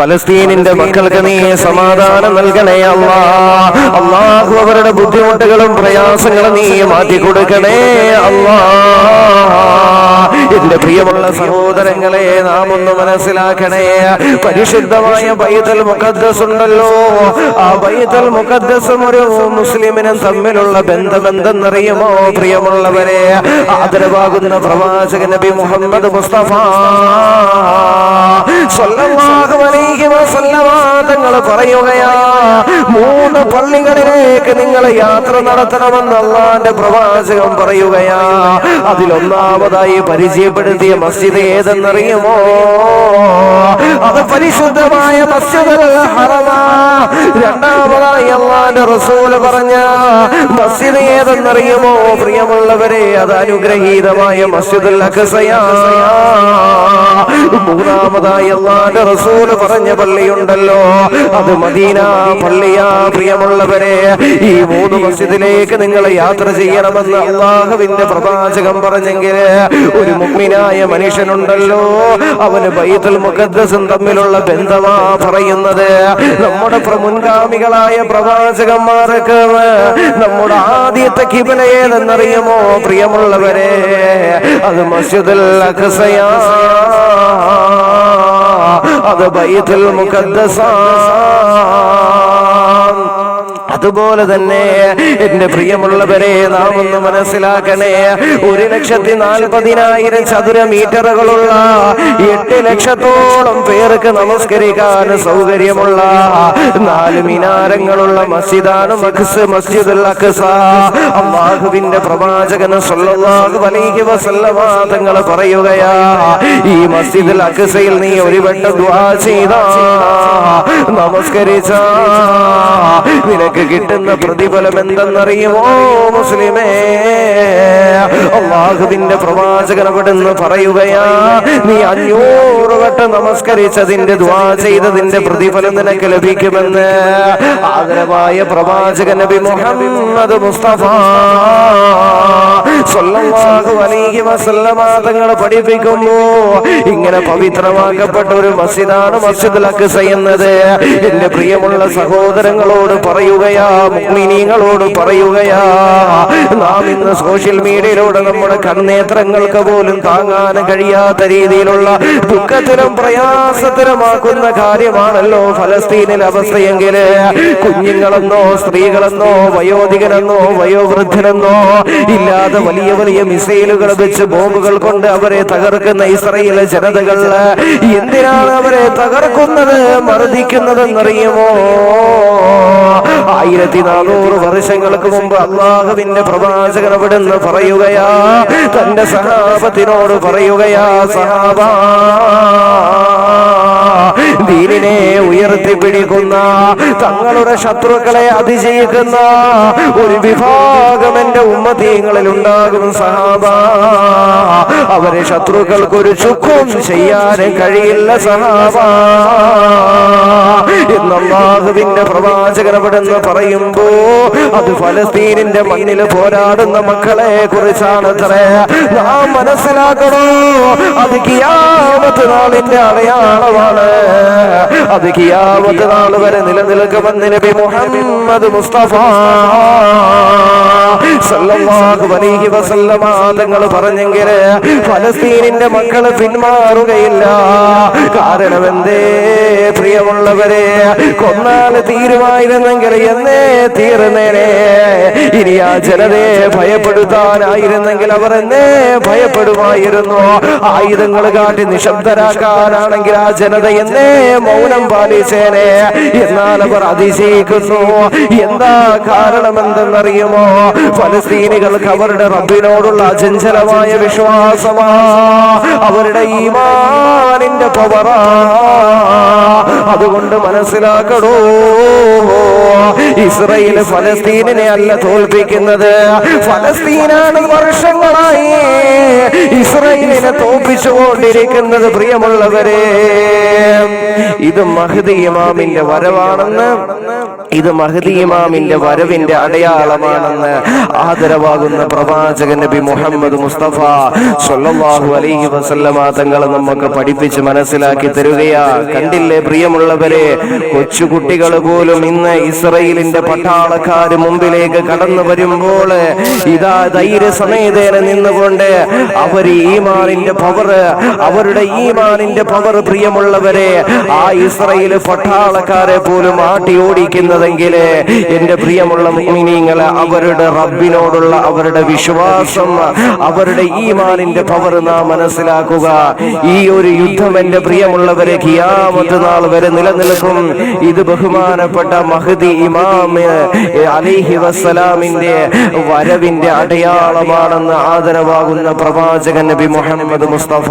ഫലസ്തീനിന്റെ മക്കൾക്ക് നീ സമാധാനം നൽകണേ അല്ലാ. അള്ളാഹു അവരുടെ ബുദ്ധിമുട്ടുകളും പ്രയാസങ്ങളും നീ മാറ്റി കൊടുക്കണേ അല്ലാ. എന്റെ പ്രിയമുള്ള സഹോദരങ്ങളെ നാം ഒന്ന് മനസ്സിലാക്കണേ. പരിശുദ്ധമായ ബൈതൽ മുഖദ്ദസ് ഉണ്ടല്ലോ. ആ ബൈതൽ മുഖദ്ദസും ഒരു മുസ്ലിമിനും തമ്മിലുള്ള ബന്ധമെന്തെന്നറിയുമോ പ്രിയമുള്ളവരെ? ആദരവാകുന്ന പ്രവാചക നബി മുഹമ്മദ് മുസ്തഫ സ്വല്ലല്ലാഹു തങ്ങൾ പറയുകയാ മൂന്ന് പള്ളികളിലേക്ക് നിങ്ങൾ യാത്ര നടത്തണമെന്ന് അള്ളാന്റെ പ്രവാചകം പറയുകയാ. അതിലൊന്നാമതായി പരിചയപ്പെടുത്തിയ മസ്ജിദ് ഏതെന്നറിയുമോ? അത് പരിശുദ്ധമായ മസ്ജിദ് ഹറമാ. രണ്ടാമതായി അള്ളാന്റെ റസൂൽ പറഞ്ഞ മസ്ജിദ് ഏതെന്നറിയുമോ? പ്രിയമുള്ളവരെ അത് അനുഗ്രഹീതമായ മസ്ജിദുൽ അഖസയാ. മൂന്നാമതായി അള്ളാന്റെ റസൂൽ പറഞ്ഞ പള്ളിയുണ്ടല്ലോ. അത് മദീന പള്ളിയാ പ്രിയമുള്ളവരെ. ഈ മൂന്ന് മസ്ജിദിലേക്ക് നിങ്ങൾ യാത്ര ചെയ്യണമെന്ന് അള്ളാഹുവിന്റെ പ്രവാചകം പറഞ്ഞെങ്കിൽ ഒരു മുഗ്മിനായ മനുഷ്യനുണ്ടല്ലോ. അവന് ബൈത്തുൽ മുഖദ്സും തമ്മിലുള്ള ബന്ധമാ പറയുന്നത്. നമ്മുടെ മുൻഗാമികളായ പ്രവാചകന്മാർക്ക് നമ്മുടെ ആദ്യത്തെ കിബല ഏതെന്നറിയുമോ പ്രിയമുള്ളവരെ? അത് മസ്ജിദുൽ അഖസയാ. അത് ബൈത്തുൽ മുഖദ്ദസാ. അതുപോലെ തന്നെ എന്റെ പ്രിയമുള്ളവരെ നാം ഒന്ന് മനസ്സിലാക്കണേ ഒരു ലക്ഷത്തി നാൽപ്പതിനായിരം ചതുര മീറ്ററുകളുള്ള എട്ട് ലക്ഷത്തോളം പേർക്ക് നമസ്കരിക്കാൻ സൗകര്യമുള്ള നാല് മിനാരങ്ങളുള്ള മസ്ജിദാണ് മഖ്സ് മസ്ജിദുൽ അഖ്സ അള്ളാഹുവിന്റെ പ്രവാചകന് സല്ലല്ലാഹു അലൈഹി പറയുകയാ ഈ മസ്ജിദുൽ അഖ്സയിൽ നീ ഒരു വട്ടം ദുആ ചെയ്താ നമസ്കരിച്ച. നിനക്ക് കിട്ടുന്ന പ്രതിഫലം എന്തെന്നറിയുമോ മുസ്ലിമേ? അള്ളാഹുവിന്റെ പ്രവാചകൻ അവിടുന്ന് പറയുകയാ നീ അഞ്ഞൂറ് വട്ടം നമസ്കരിച്ചതിന്റെ ദ്വാ ചെയ്തതിന്റെ പ്രതിഫലം നിനക്ക് ലഭിക്കുമെന്ന്. ആദരവായ പ്രവാചകൻ നബി മുഹമ്മദ് മുസ്തഫ തങ്ങൾ പഠിപ്പിക്കുന്നു. ഇങ്ങനെ പവിത്രമാക്കപ്പെട്ട ഒരു മസ്ജിദാണ് മസ്ജിദുൽ ചെയ്യുന്നത് എന്റെ പ്രിയമുള്ള സഹോദരങ്ങളോട് പറയുകയാ മുഗ്മിനീങ്ങളോട് പറയുകയാ നാം ഇന്ന് സോഷ്യൽ മീഡിയയിലൂടെ നമ്മുടെ കണ്ണേത്രങ്ങൾക്ക് പോലും താങ്ങാൻ കഴിയാത്ത രീതിയിലുള്ള ദുഃഖത്തിനും പ്രയാസത്തിനുമാക്കുന്ന കാര്യമാണല്ലോ ഫലസ്തീനിലെ അവസ്ഥയെങ്കിൽ. കുഞ്ഞുങ്ങളെന്നോ സ്ത്രീകളെന്നോ വയോധികനെന്നോ വയോവൃദ്ധനെന്നോ ഇല്ലാതെ വലിയ വലിയ മിസൈലുകൾ വെച്ച് ബോംബുകൾ കൊണ്ട് അവരെ തകർക്കുന്ന ഇസ്രയേലിലെ ജനതകൾ എന്തിനാണ് അവരെ തകർക്കുന്നത് മർദ്ദിക്കുന്നതെന്നറിയുമോ? ആയിരത്തി നാനൂറ് വർഷങ്ങൾക്ക് മുമ്പ് അള്ളാഹുവിന്റെ പ്രവാചകൻ അവിടുന്ന് പറയുകയാ തന്റെ സഹാബത്തിനോട് പറയുകയാ സഹാബ ദീനിനെ ഉയർത്തിപ്പിടിക്കുന്ന തങ്ങളുടെ ശത്രുക്കളെ അതിജയിക്കുന്ന ഒരു വിഭാഗം എന്റെ ഉമ്മതീങ്ങളിൽ ഉണ്ടാകും സഹാബ. അവരെ ശത്രുക്കൾക്ക് ഒരു ചുക്കും ചെയ്യാൻ കഴിയില്ല സഹാബ. എന്നല്ലാഹുവിന്റെ പ്രവാചകൻ അവിടെന്ന് പറയുമ്പോ അത് ഫലസ്തീനിന്റെ മണ്ണിൽ പോരാടുന്ന മക്കളെ കുറിച്ചാണ് നാം മനസ്സിലാക്കണോ? അത് കിയാമത്ത് നാളിന്റെ അടയാളമാണ്. അത് കിയാമത്ത് നാൾ വരെ നിലനിൽക്കുമെന്ന് നബി മുഹമ്മദ് മുസ്തഫ തങ്ങൾ പറഞ്ഞെങ്കിൽ ഫലസ്തീനിന്റെ മക്കൾ പിന്മാറുകയില്ല. കാരണം എന്തേ പ്രിയമുള്ളവരെ കൊന്നാൽ തീരുമായിരുന്നെങ്കിൽ എന്നേ തീർന്നേനെ. ഇനി ആ ജനതയെ ഭയപ്പെടുത്താനായിരുന്നെങ്കിൽ അവർ എന്നേ ഭയപ്പെടുമായിരുന്നു. ആയുധങ്ങൾ കാട്ടി നിശബ്ദരാക്കാനാണെങ്കിൽ ആ ജനത എന്നേ മൗനം പാലിച്ചേനെ എന്നാൽ അവർ അതിശയിക്കുന്നു. എന്താ കാരണമെന്തെന്നറിയുമോ ഫലസ്തീനികൾക്ക് അവരുടെ റബ്ബിനോടുള്ള അചഞ്ചലമായ വിശ്വാസമാ. അവരുടെ ഈമാനിന്റെ പവറാ. അതുകൊണ്ട് മനസ്സിലാക്കടോ. ഇസ്രയേൽ ഫലസ്തീനെ അല്ല തോൽപ്പിക്കുന്നത്. ഫലസ്തീനാണ് വർഷങ്ങളായി ഇസ്രയേലിനെ തോപ്പിച്ചുകൊണ്ടിരിക്കുന്നത് പ്രിയമുള്ളവരെ. ഇത് മഹദി ഇമാമിന്റെ വരവാണെന്ന് ഇത് മഹദി ഇമാമിന്റെ വരവിന്റെ അടയാളമാണെന്ന് ആദരവാകുന്ന പ്രവാചകൻ നബി മുഹമ്മദ് മുസ്തഫ സല്ലല്ലാഹു അലൈഹി വസല്ലമ തങ്ങൾ നമുക്ക് പഠിപ്പിച്ച് മനസ്സിലാക്കി തരുകയാ. കണ്ടില്ലേ പ്രിയമുള്ളവരെ കൊച്ചുകുട്ടികൾ പോലും ഇന്ന് ഇസ്രയേലിന്റെ പട്ടാളക്കാര് മുമ്പിലേക്ക് കടന്നു വരുമ്പോൾ ഇതാ ധൈര്യസമേതേന നിന്നുകൊണ്ട് അവർ ഈമാനിന്റെ പവർ അവരുടെ ഈമാനിന്റെ പവർ പ്രിയമുള്ളവരെ ആ ഇസ്രയേൽ പട്ടാളക്കാരെ പോലും ആട്ടി ഓടിക്കുന്നതെങ്കിൽ എന്റെ പ്രിയമുള്ള മുഅ്മിനീങ്ങളെ അവരുടെ റബ്ബിനോടുള്ള അവരുടെ വിശ്വാസം അവരുടെ ഈമാനിന്റെ പവർ നാം മനസ്സിലാക്കുക. ഈ ഒരു യുദ്ധം എന്റെ പ്രിയമുള്ളവരെ കിയാമത്ത് നാൾ വരെ നിലനിൽക്കും. ഇത് ബഹുമാനപ്പെട്ട മഹദി ഇമാം അലിഹി വസ്സലാമിന്റെ വരവിന്റെ അടയാളമാണെന്ന് ആദരവാകുന്ന പ്രവാചകൻ നബി മുഹമ്മദ് മുസ്തഫ